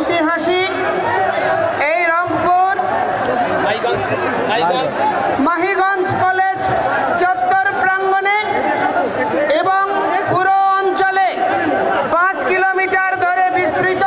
ঐতিহাসিক এই রংপুর মাহিগঞ্জ কলেজ চত্বর প্রাঙ্গণে এবং পুরো অঞ্চলে পাঁচ কিলোমিটার ধরে বিস্তৃত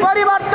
পরিবর্তন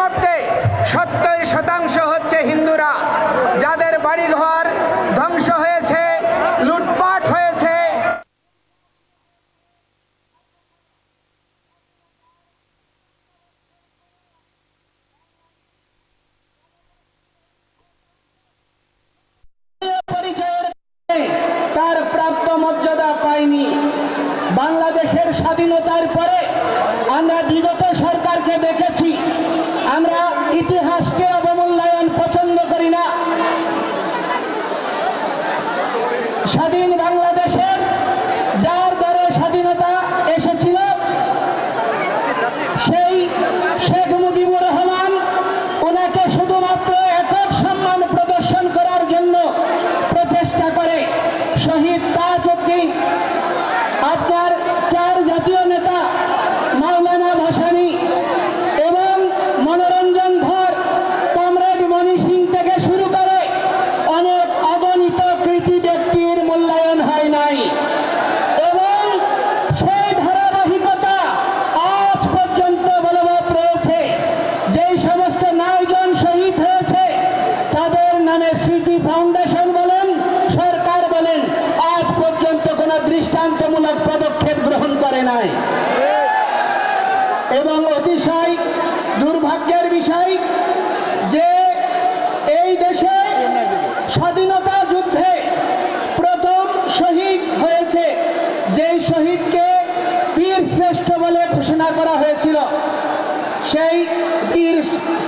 মধ্যে সত্তর শতাংশ হচ্ছে হিন্দুরা যাদের বাড়িঘর ধ্বংস ভাগ্যের বিষয় যে এই দেশে স্বাধীনতা যুদ্ধে প্রথম শহীদ হয়েছে, যেই শহীদকে বীর শ্রেষ্ঠ বলে ঘোষণা করা হয়েছিল। সেই বীর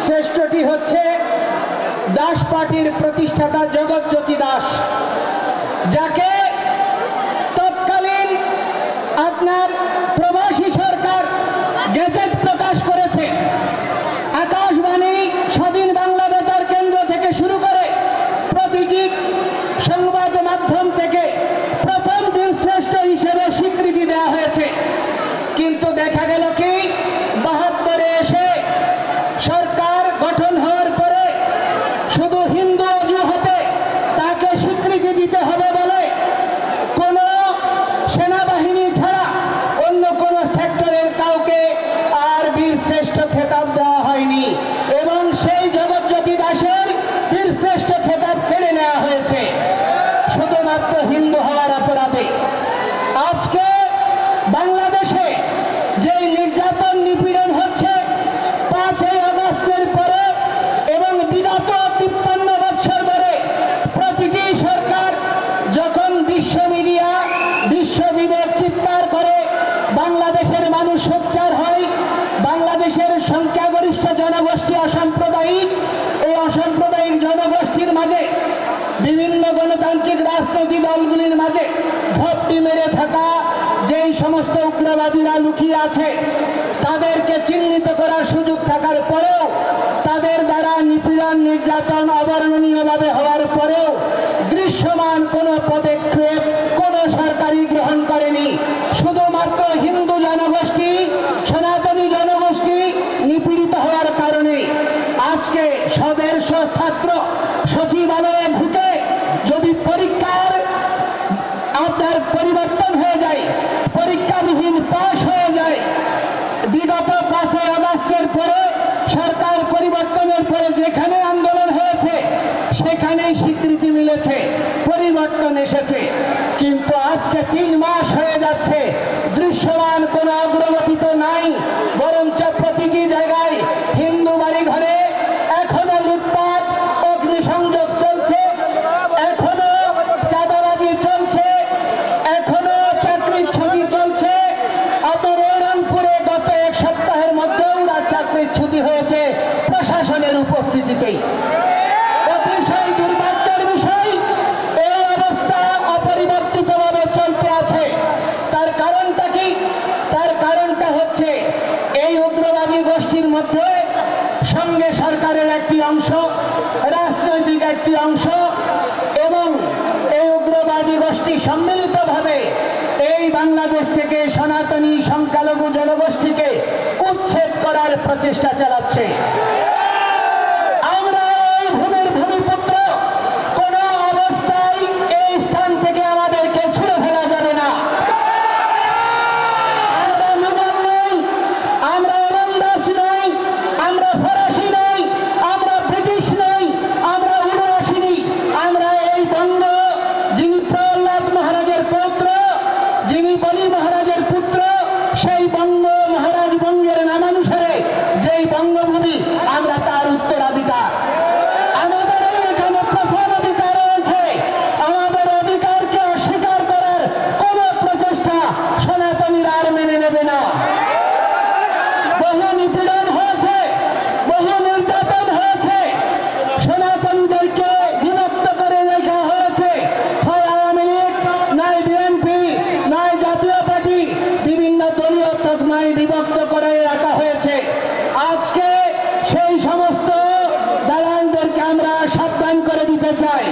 শ্রেষ্ঠটি হচ্ছে দাস পার্টির প্রতিষ্ঠাতা জগৎজ্যোতি দাস, যাকে সমাজে ভর্তি মেরে থাকা যেই সমস্ত উগ্রবাদীরা লুকিয়ে আছে, তাদেরকে চিহ্নিত করার সুযোগ থাকার পরেও, তাদের দ্বারা নিপীড়ন, নির্যাতন অবর্ণনীয়ভাবে হওয়ার পরেও দৃশ্যমান কোনো পদক্ষেপ কোনো সরকারি গ্রহণ করেনি। শুধুমাত্র হিন্দু জনগণ কিন্তু আজকে তিন মাস হয়ে যাচ্ছে। সরকারের একটি অংশ, রাজনৈতিক একটি অংশ, এবং এই উগ্রবাদী গোষ্ঠী সম্মিলিতভাবে এই বাংলাদেশ থেকে সনাতনী সংখ্যালঘু জনগোষ্ঠীকে উচ্ছেদ করার প্রচেষ্টা চালাচ্ছে। সেই সমস্ত দালালদেরকে আমরা সাবধান করে দিতে চাই।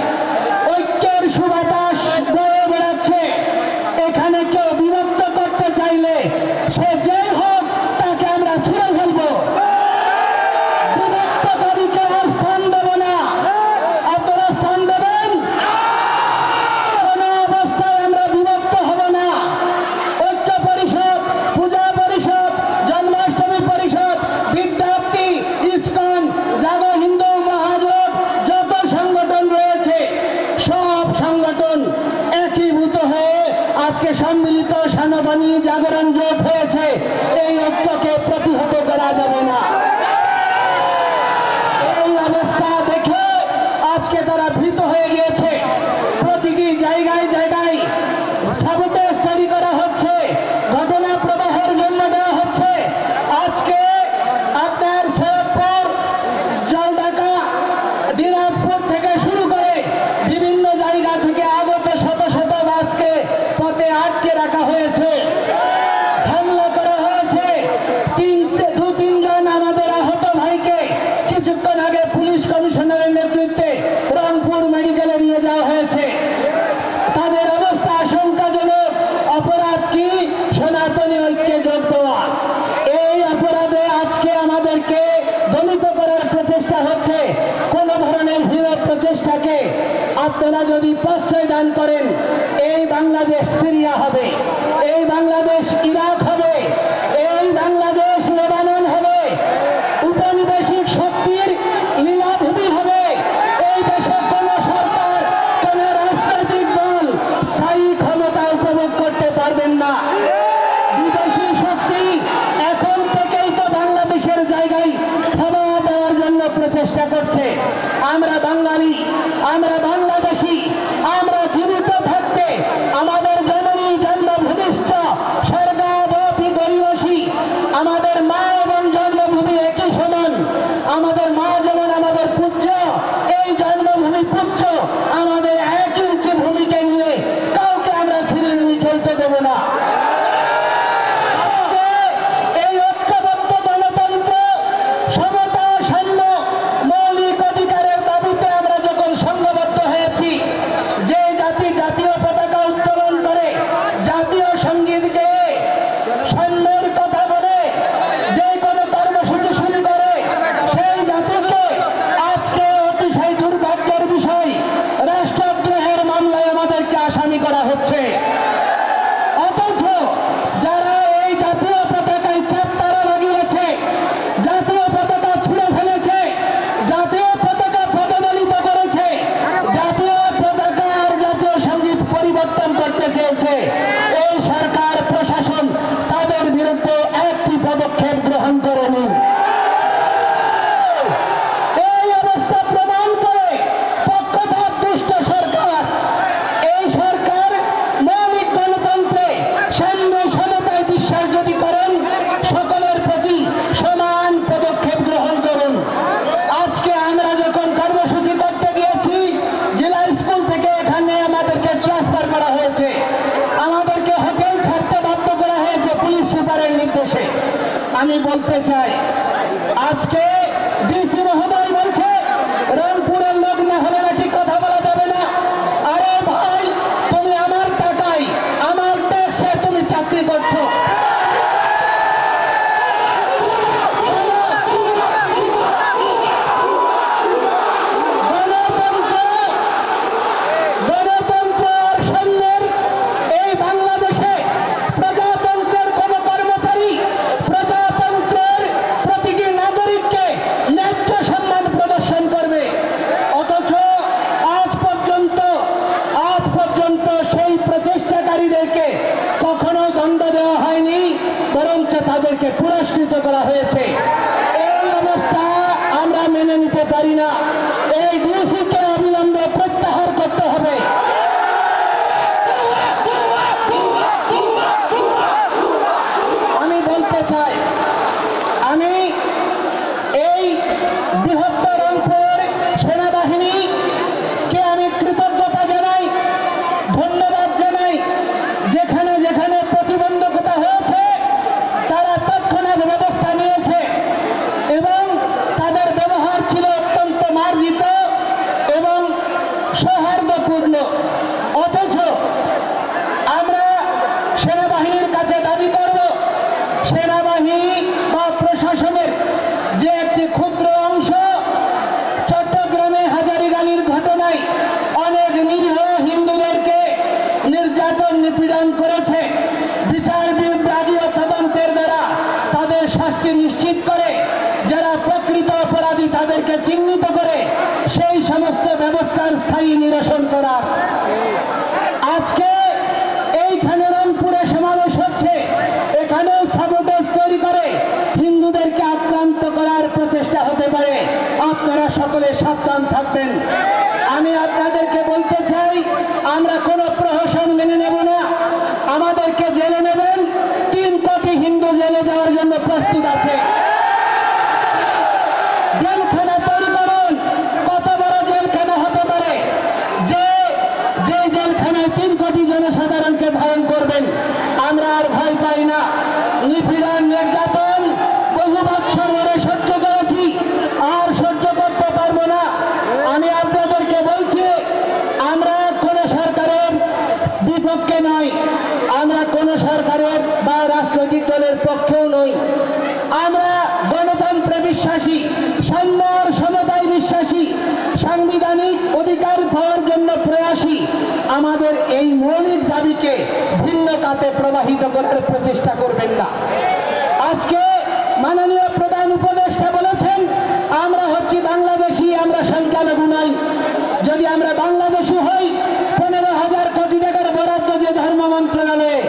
আপনারা যদি প্রশ্রয় দান করেন এই বাংলাদেশ সিরিয়া হবে এই বাংলাদেশ ইরাক করা হচ্ছে। উদ্ধার করা হয়েছে। আমাদেরকে হোটেল ছাড়তে বাধ্য করা হয়েছে পুলিশ সুপারের নির্দেশে। আমি বলতে চাই, আজকে তাদেরকে পুরস্কৃত করা হয়েছে। এই অবস্থা আমরা মেনে নিতে পারি না। স্থায়ী নিরসন করার। আজকে এইখানে রংপুরে সমাবেশ হচ্ছে। এখানেও সাবোটেজ তৈরি করে হিন্দুদেরকে আক্রান্ত করার প্রচেষ্টা হতে পারে। আপনারা সকলে সাবধান থাকবেন। আমি আপনাদেরকে বলতে চাই, আমরা কোনো প্রহসন মেনে নেব না। নির্যাতনের পক্ষেও নই আমরা গণতন্ত্রে বিশ্বাসী সাম্য সমতায় বিশ্বাসী, সাংবিধানিক অধিকার পাওয়ার জন্য প্রয়াসী, আমাদের এই মৌলিক দাবিকে ভিন্নতাতে প্রবাহিত করার প্রচেষ্টা করবেন না। আজকে মাননীয় প্রধান উপদেষ্টা বলেছেন, আমরা হচ্ছি বাংলাদেশি, আমরা সংখ্যালঘু নাই। যদি আমরা বাংলাদেশি হই, পনেরো হাজার কোটি টাকার বরাদ্দ যে ধর্ম মন্ত্রণালয়ে,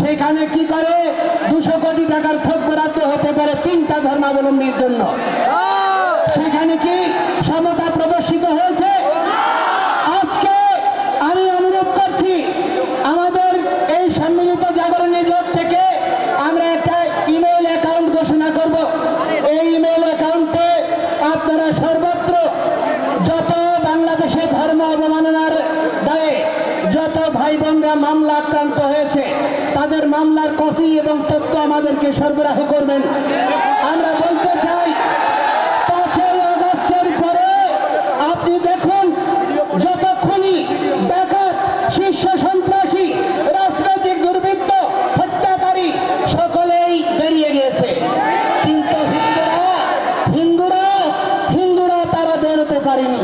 সেখানে কি করে দুশো কোটি টাকার ক্ষোভ বরাদ্দ হতে পারে তিনটা ধর্মাবলম্বীর জন্য। সেখানে কি সমতা প্রদর্শিত হয়েছে আজকে আমি অনুরোধ করছি আমাদের এই সম্মিলিত জাগরণী জোট থেকে আমরা একটা ইমেইল অ্যাকাউন্ট ঘোষণা করব এই ইমেইল অ্যাকাউন্টে আপনারা সর্বত্র যত বাংলাদেশে ধর্ম অবমাননার দায়ে যত ভাই বোনরা মামলা আক্রান্ত হয়েছে তাদের মামলার কপি এবং তথ্য আমাদেরকে সরবরাহ করবেন। আমরা বলতে চাই, পাঁচই অগস্টের পরে আপনি দেখুন যত খুনি ডাকাত শীর্ষ সন্ত্রাসী রাজনৈতিক দুর্বৃত্ত হত্যাকারী সকলেই বেরিয়ে গিয়েছে কিন্তু হিন্দুরা হিন্দুরা হিন্দুরা তারা বেরোতে পারেনি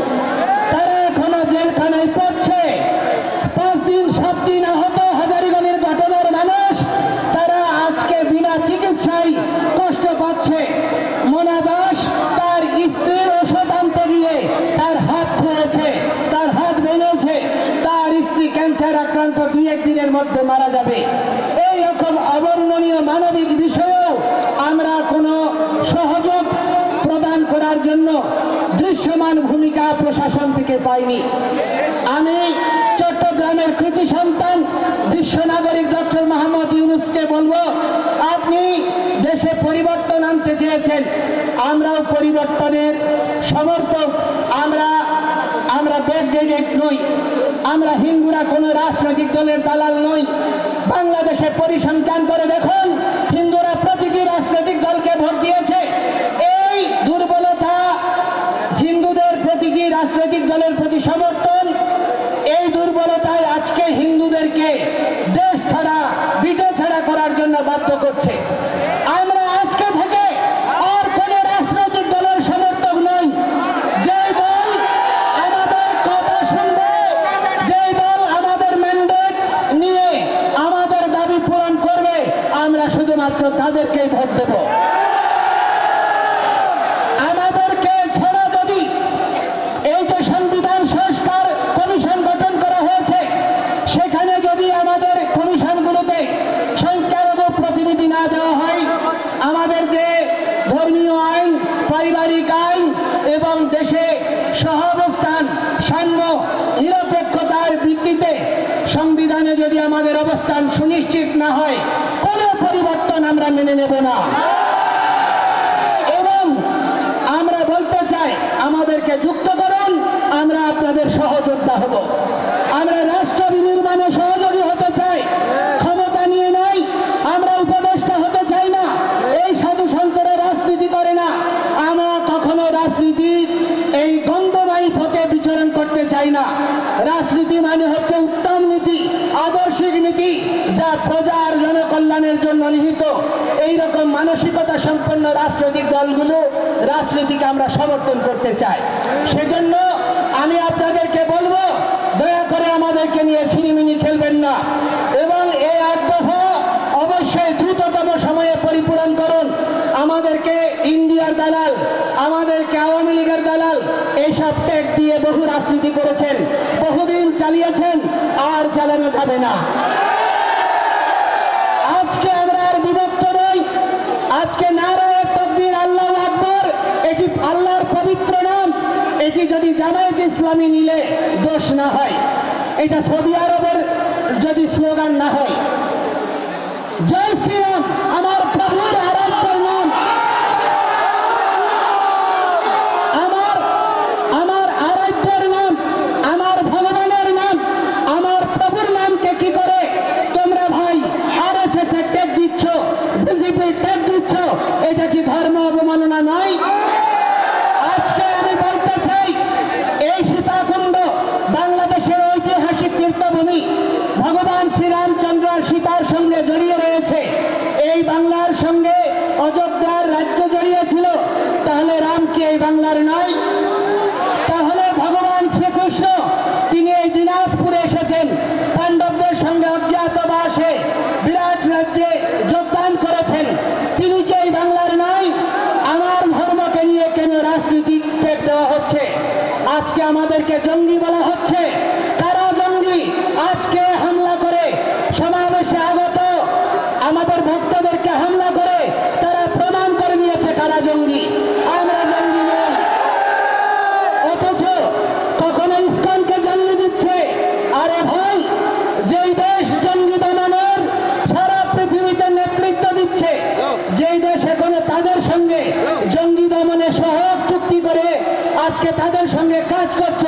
তারা এখনও জেলখানায় পড়ছে পাঁচ দিন সাত দিন আহত হাজারিগণের ঘটনার মানুষ তারা আজকে বিনা চিকিৎসায় কষ্ট পাচ্ছে মোনা দাস তার স্ত্রীর ওষুধ আনতে গিয়ে তার হাত খুঁড়েছে তার হাত ভেঙেছে তার স্ত্রী ক্যান্সার আক্রান্ত দুই একদিনের মধ্যে মারা যাবে। এই রকম অবর্ণনীয় মানবিক বিষয়েও আমরা কোনো সহযোগ প্রদান করার জন্য দৃশ্যমান ভূমিকা প্রশাসন থেকে পাইনি। আমি চট্টগ্রামের কৃতি সন্তান বিশ্ব নাগরিক ডক্টর মোহাম্মদ ইউনুসকে বলব, আপনি দেশে পরিবর্তন আনতে চেয়েছেন, আমরাও পরিবর্তনের সমর্থক, আমরা আমরা ব্যাকডেটেড নই। আমরা হিন্দুরা কোনো রাজনৈতিক দলের দালাল নই। বাংলাদেশে পরিসংখ্যান করে দেখুন, হিন্দুরা প্রতিটি রাজনৈতিক দলকে ভোট দিয়েছে। এই দুর্বলতা হিন্দুদের প্রতিটি রাজনৈতিক দলের প্রতি সমর্থন এই দুর্বলতায় আজকে হিন্দুদেরকে দেশ ছাড়া বিটে ছাড়া করার জন্য বাধ্য করছে আমরা আজকে থেকে আর কোন রাজনৈতিক দলের সমর্থক নই যে দল আমাদের কথা শুনবে যে দল আমাদের ম্যান্ডেট নিয়ে আমাদের দাবি পূরণ করবে আমরা শুধুমাত্র তাদেরকেই ভোট দেব আমাদেরকে ছাড়া যদি এই যে সংবিধান সংস্কার কমিশন গঠন করা হয়েছে সেখানে যদি আমাদের কমিশনগুলোতে সংখ্যালঘু প্রতিনিধি না দেওয়া হয় আমাদের যে ধর্মীয় আইন পারিবারিক আইন এবং দেশে সহাবস্থান সাম্য নিরপেক্ষতার ভিত্তিতে সংবিধানে যদি আমাদের অবস্থান সুনিশ্চিত না হয়, কোনো পরিবর্তন আমরা মেনে নেব না। এবং আমরা বলতে চাই, আমাদেরকে যুক্ত করুন, আমরা আপনাদের সহযোদ্ধা হব। আমরা রাষ্ট্র বিনির্মাণে সহযোগী হতে চাই, ক্ষমতা নিয়ে নাই আমরা উপদেষ্টা হতে চাই না। এই সাধু সন্তরা রাজনীতি করে না। আমরা কখনো রাজনীতি এই গন্ধময়ী পথে বিচরণ করতে চাই না। রাজনীতি মানে হচ্ছে উত্তম নীতি, আদর্শিক নীতি, যা প্রজার জনকল্যাণের জন্য নিহিত। এই রকম মানসিকতা সম্পন্ন রাজনৈতিক দলগুলো রাজনীতিকে আমরা সমর্থন করতে চাই। সেজন্য আমি আপনাদেরকে বলব, দয়া করে আমাদেরকে নিয়ে ছিনিমিনি খেলবেন না। এবং এই আগ্রহ অবশ্যই দ্রুততম সময়ে পরিপূরণ করুন। আমাদেরকে ইন্ডিয়ার দালাল, আমাদেরকে আওয়ামী লীগের দালাল এইসব ট্যাগ দিয়ে বহু রাজনীতি করেছেন, বহুদিন চালিয়েছেন, আর চালানো যাবে না। আজকে আমরা আর বিভক্ত নই। আজকে তকবীর আল্লাহ আকবর, এটি আল্লাহর পবিত্র নাম। এটি যদি জামায়াত ইসলামী নিলে দোষ না হয়। এটা সৌদি আরবের যদি স্লোগান না হয়। জয় শ্রীরাম, আমার প্রভুর আরাধ্যের নাম আমার আমার আরাধ্যের নাম আমার ভগবানের নাম আমার প্রভুর নামকে কি করে তোমরা ভাই আর এস এস এর ট্যাগ দিচ্ছ বিজেপি ট্যাগ দিচ্ছ এটা কি ধর্ম অবমাননা নয় আজকে আমি বলতে চাই এই সীতাকুণ্ড বাংলাদেশের ঐতিহাসিক তীর্থভূমি ভগবান শ্রীরামচন্দ্র আর সীতার সঙ্গে জড়িয়ে রয়েছে এই বাংলার সঙ্গে অযোধ্যার রাজ্য জড়িয়ে ছিল তাহলে রাম কি এই বাংলার নয়, তাহলে ভগবান শ্রীরামকৃষ্ণ তিনি এই দিনাজপুরে এসেছেন। পাণ্ডবদের সঙ্গে অজ্ঞাতবাসে বিরাট রাজ্যে যোগদান করেছেন। তিনি কি এই বাংলার নয়, আমার ধর্মকে নিয়ে কেন রাজনীতি টেক দেওয়া হচ্ছে? আজকে আমাদেরকে জঙ্গি বলা হচ্ছে। তারা জঙ্গি? আজকে হামলা করে সমাবেশে আগত আমাদের ভক্তদেরকে হামলা করে তারা প্রমাণ করে নিয়েছে কারা জঙ্গি আমরা জঙ্গি নই অথচ কখনো ইসলামকে জঙ্গি দিচ্ছে আরে ভাই যেই দেশ জঙ্গি দমনের সারা পৃথিবীতে নেতৃত্ব দিচ্ছে যেই দেশ এখনও তাদের সঙ্গে জঙ্গি দমনে সহজ চুক্তি করে আজকে তাদের সঙ্গে কাজ করছ।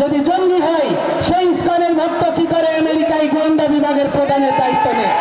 যদি জঙ্গি হয়, সেই স্থানের ভক্ত কি করে আমেরিকায় গোয়েন্দা বিভাগের প্রধানের দায়িত্ব নেয়?